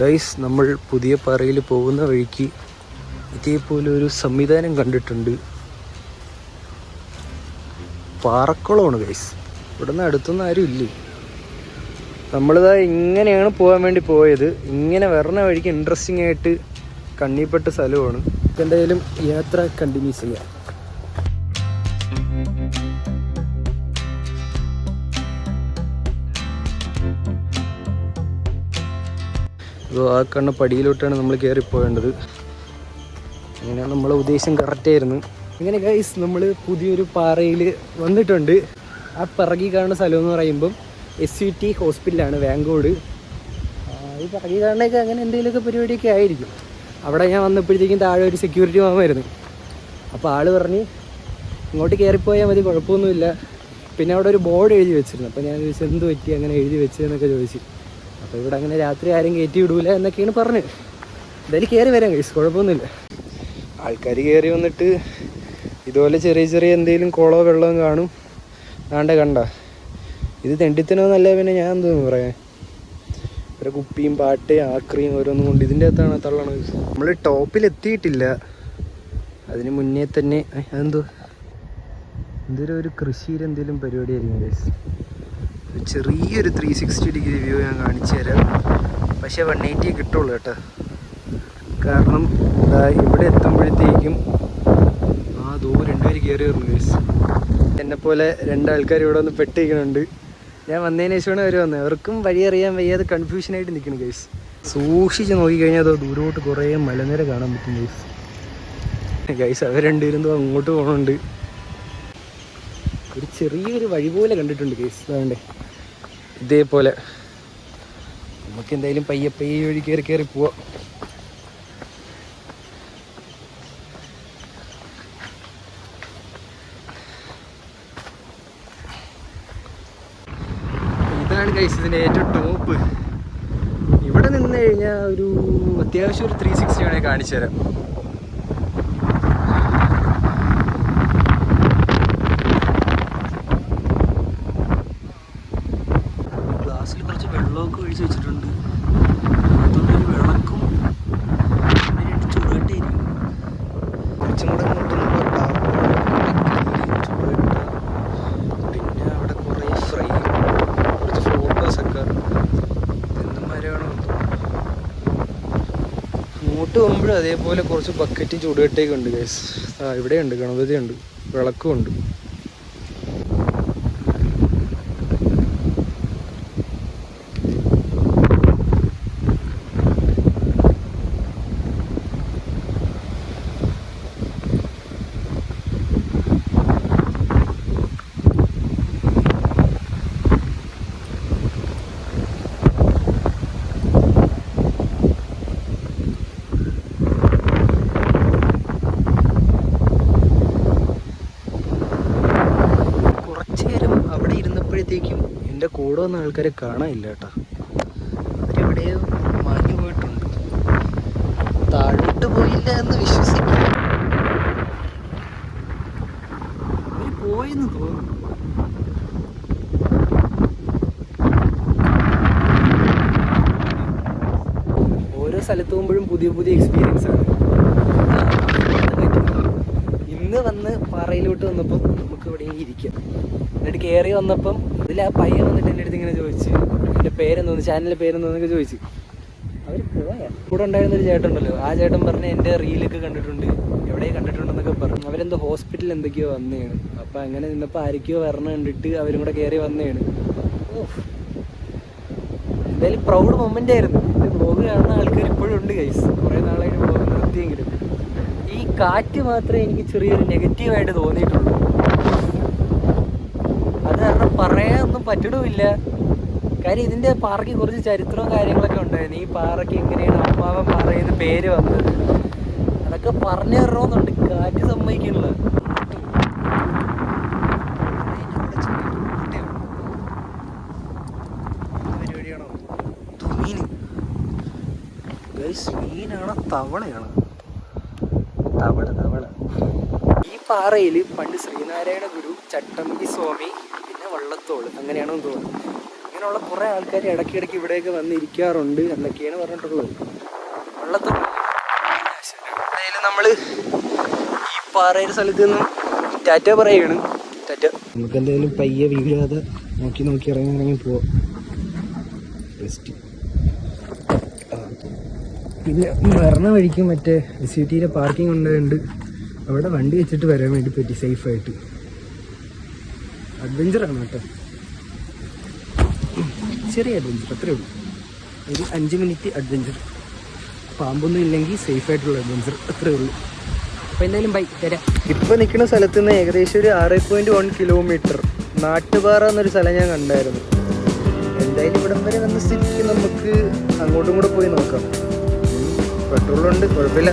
Guys നമ്മൾ പുതിയ പാറയിൽ പോകുന്ന വഴിക്ക് ഇതേപോലെ ഒരു സംവിധാനം കണ്ടിട്ടുണ്ട്. പാറക്കുളമാണ് ഗൈസ് ഇവിടുന്ന് അടുത്തൊന്നും ആരും ഇല്ലേ. നമ്മളിതാ ഇങ്ങനെയാണ് പോകാൻ വേണ്ടി പോയത്. ഇങ്ങനെ വരണ വഴിക്ക് ഇൻട്രസ്റ്റിംഗ് ആയിട്ട് കണ്ണിപ്പെട്ട സ്ഥലമാണ്. എന്തായാലും യാത്ര കണ്ടിന്യൂസ് ചെയ്യാം. അപ്പോൾ ആ കണ്ണ പടിയിലോട്ടാണ് നമ്മൾ കയറി പോകേണ്ടത് അങ്ങനെ നമ്മളെ ഉദ്ദേശം കറക്റ്റായിരുന്നു അങ്ങനെ ഗൈസ് നമ്മൾ പുതിയൊരു പാറയിൽ വന്നിട്ടുണ്ട്. ആ പിറകി കാണുന്ന സ്ഥലം എന്ന് പറയുമ്പം എസ് യു ടി ഹോസ്പിറ്റലാണ് വാങ്കോട് ഈ പിറകി കാണുന്നൊക്കെ അങ്ങനെ എന്തെങ്കിലുമൊക്കെ പരിപാടിയൊക്കെ ആയിരിക്കും. അവിടെ ഞാൻ വന്നപ്പോഴത്തേക്കും താഴെ ഒരു സെക്യൂരിറ്റി മാമായിരുന്നു അപ്പോൾ ആൾ പറഞ്ഞ് ഇങ്ങോട്ട് കയറിപ്പോയാൽ മതി കുഴപ്പമൊന്നുമില്ല. പിന്നെ അവിടെ ഒരു ബോർഡ് എഴുതി വെച്ചിരുന്നു. അപ്പോൾ ഞാൻ ചോദിച്ചു എന്ത് പറ്റി? അങ്ങനെ എഴുതി വെച്ചതെന്നൊക്കെ ചോദിച്ചു. അപ്പോൾ ഇവിടെ അങ്ങനെ രാത്രി ആരും കയറ്റി വിടൂല എന്നൊക്കെയാണ് പറഞ്ഞത് എന്തായാലും കയറി വരാം കഴിച്ചു കുഴപ്പമൊന്നുമില്ല. ആൾക്കാർ കയറി വന്നിട്ട് ഇതുപോലെ ചെറിയ ചെറിയ എന്തെങ്കിലും കുളമോ വെള്ളവും കാണും. ആണ്ട കണ്ട. ഇത് തെണ്ടിത്തനോന്നല്ല പിന്നെ ഞാൻ എന്തോന്ന് പറയാൻ ഒരു കുപ്പിയും പാട്ട് ആക്രിയും ഓരോന്നും കൊണ്ട് ഇതിന്റെ അകത്താണ് തള്ളണത്. നമ്മൾ ടോപ്പിൽ എത്തിയിട്ടില്ല അതിന് മുന്നേ തന്നെ അതെന്തോ? എന്തൊരു ഒരു കൃഷിയിൽ എന്തെങ്കിലും പരിപാടിയായിരിക്കും ഗൈസ് ചെറിയൊരു ത്രീ സിക്സ്റ്റി ഡിഗ്രി വ്യൂ ഞാൻ കാണിച്ചു തരാം. പക്ഷേ വൺ എയ്റ്റി കിട്ടുള്ളൂ കേട്ടോ. കാരണം ഇതാ ഇവിടെ എത്തുമ്പോഴത്തേക്കും ആ ദൂ രണ്ടുപേര് കയറി വരുന്നു ഗൈസ് എന്നെ പോലെ രണ്ടാൾക്കാർ ഇവിടെ വന്ന് പെട്ടിരിക്കുന്നുണ്ട്. ഞാൻ വന്നതിന് ശേഷമാണ് അവർ വന്നത്. അവർക്കും വഴി അറിയാൻ വയ്യാതെ കൺഫ്യൂഷനായിട്ട് നിൽക്കുന്നു ഗൈസ് സൂക്ഷിച്ച് നോക്കിക്കഴിഞ്ഞാൽ അതോ ദൂരോട്ട് കുറേ മലനിര കാണാൻ പറ്റും ഗൈസ് ഗൈസ് അവർ രണ്ടുപേരും അങ്ങോട്ട് പോകുന്നുണ്ട് ഒരു ചെറിയൊരു വഴി പോലെ കണ്ടിട്ടുണ്ട് കേസ് വേണ്ടേ ഇതേപോലെ. നമുക്ക് എന്തായാലും പയ്യെ പയ്യെ വഴി കയറി കയറി പോവാം. ഇതാണ് കൈസ് ഇതിന്റെ ഏറ്റവും ടോപ്പ് ഇവിടെ നിന്ന് കഴിഞ്ഞാൽ ഒരു അത്യാവശ്യം ഒരു ത്രീ സിക്സ്റ്റി വേണേൽ കാണിച്ചു തരാം ഒഴിച്ച് വെച്ചിട്ടുണ്ട്. അതുകൊണ്ട് ഒരു വിളക്കും അവിടെ കുറേ അങ്ങോട്ട് പോകുമ്പോഴും അതേപോലെ കുറച്ച് ബക്കറ്റും ചുടുകട്ടയൊക്കെ ഉണ്ട് ഗൈസ് ആ ഇവിടെയുണ്ട് ഗണപതി ഉണ്ട് വിളക്കും ഉണ്ട് കുറച്ച് നേരം അവിടെ ഇരുന്നപ്പോഴത്തേക്കും എന്റെ കൂടെ വന്ന ആൾക്കാരെ കാണാനില്ല കേട്ടോ. അവരെവിടെയോ മാഞ്ഞു പോയിട്ടുണ്ട്. താഴോട്ട് പോയില്ല എന്ന് വിശ്വസിക്കാം അവർ പോയെന്ന് തോന്നുന്നു. ഓരോ സ്ഥലത്ത് പോകുമ്പോഴും പുതിയ പുതിയ എക്സ്പീരിയൻസ് ആണ്. വന്ന് പാറയിലോട്ട് വന്നപ്പം നമുക്ക് ഇവിടെ ഇരിക്കാം. എന്നിട്ട് കയറി വന്നപ്പം അതിൽ ആ പയ്യൻ വന്നിട്ട് എന്റെ അടുത്ത് ഇങ്ങനെ ചോദിച്ചു എന്റെ പേരെന്തോന്ന് ചാനലിന്റെ പേരെന്തോന്നൊക്കെ ചോദിച്ചു. അവർ പോയാ. കൂടെ ഉണ്ടായിരുന്ന ഒരു ചേട്ടൻ ഉണ്ടല്ലോ. ആ ചേട്ടൻ പറഞ്ഞ് എന്റെ റീലൊക്കെ കണ്ടിട്ടുണ്ട്. എവിടെ കണ്ടിട്ടുണ്ടെന്നൊക്കെ പറഞ്ഞു. അവരെന്തോ ഹോസ്പിറ്റലിൽ എന്തൊക്കെയോ വന്നതാണ് അപ്പം അങ്ങനെ നിന്നപ്പോൾ ആരൊക്കെയോ വരണം കണ്ടിട്ട് അവരും കൂടെ കയറി വന്നതാണ് എന്തായാലും പ്രൗഡ് മൊമെന്റ് ആയിരുന്നു. എന്റെ ബ്ലോഗ് കാണുന്ന ആൾക്കാർ ഇപ്പോഴും ഉണ്ട് ഗൈസ് കുറേ നാളായിട്ട് ബ്ലോഗ് നിർത്തിയെങ്കിലും. കാറ്റ് മാത്രമേ എനിക്ക് ചെറിയൊരു നെഗറ്റീവായിട്ട് തോന്നിയിട്ടുള്ളൂ. അത് കാരണം പറയാനൊന്നും പറ്റണമില്ല. കാര്യം ഇതിന്റെ പാറയ്ക്ക് കുറച്ച് ചരിത്രവും കാര്യങ്ങളൊക്കെ ഉണ്ടായിരുന്നു. ഈ പാറയ്ക്ക് എങ്ങനെയാണ് അമ്മാവൻ പറയുന്ന പേര് വന്നത്? അതൊക്കെ പറഞ്ഞു തരണമെന്നുണ്ട് കാറ്റ് തവണയാണ് ഗൈസ് മീനാണോ തവളയാണോ? തവള തവള ഈ പാറയിൽ പണ്ട് ശ്രീനാരായണ ഗുരു ചട്ടമ്പി സ്വാമി പിന്നെ വള്ളത്തോൾ അങ്ങനെയാണെന്ന് തോന്നുന്നു. അങ്ങനെയുള്ള കുറേ ആൾക്കാർ ഇടയ്ക്കിടയ്ക്ക് ഇവിടെയൊക്കെ വന്നിരിക്കാറുണ്ട് എന്നൊക്കെയാണ് പറഞ്ഞിട്ടുള്ളത്. വള്ളത്തോൾ എന്തായാലും നമ്മൾ ഈ പാറയുടെ സ്ഥലത്ത് നിന്നും ടാറ്റ പറയുകയാണ്. ടാറ്റ. നമുക്ക് എന്തായാലും പയ്യെ വീഴാതെ നോക്കി നോക്കി ഇറങ്ങി ഇറങ്ങി പോവാം. ബെസ്റ്റ് പിന്നെ വരണ വഴിക്ക് മറ്റേ എസ് യു ടിയിലെ പാർക്കിംഗ് ഉണ്ടായതുകൊണ്ട് അവിടെ വണ്ടി വെച്ചിട്ട് വരാൻ വേണ്ടി പറ്റി സേഫായിട്ട് അഡ്വഞ്ചറാണ് കേട്ടോ. ചെറിയ അഡ്വഞ്ചർ അത്രേ ഉള്ളൂ. ഒരു അഞ്ച് മിനിറ്റ് അഡ്വഞ്ചർ പാമ്പൊന്നും ഇല്ലെങ്കിൽ സേഫായിട്ടുള്ള അഡ്വഞ്ചർ അത്രേ ഉള്ളൂ. അപ്പോൾ എന്തായാലും ബൈ തരാം. ഇപ്പോൾ നിൽക്കുന്ന സ്ഥലത്ത് നിന്ന് ഏകദേശം ഒരു ആറ് പോയിന്റ് വൺ കിലോമീറ്റർ നാട്ടുപാറ എന്നൊരു സ്ഥലം ഞാൻ കണ്ടായിരുന്നു. എന്തായാലും ഇവിടം വരെ വന്ന സ്ഥിതിക്ക് നമുക്ക് അങ്ങോട്ടും കൂടെ പോയി നോക്കാം. പെട്രോളുണ്ട് കുഴപ്പമില്ല.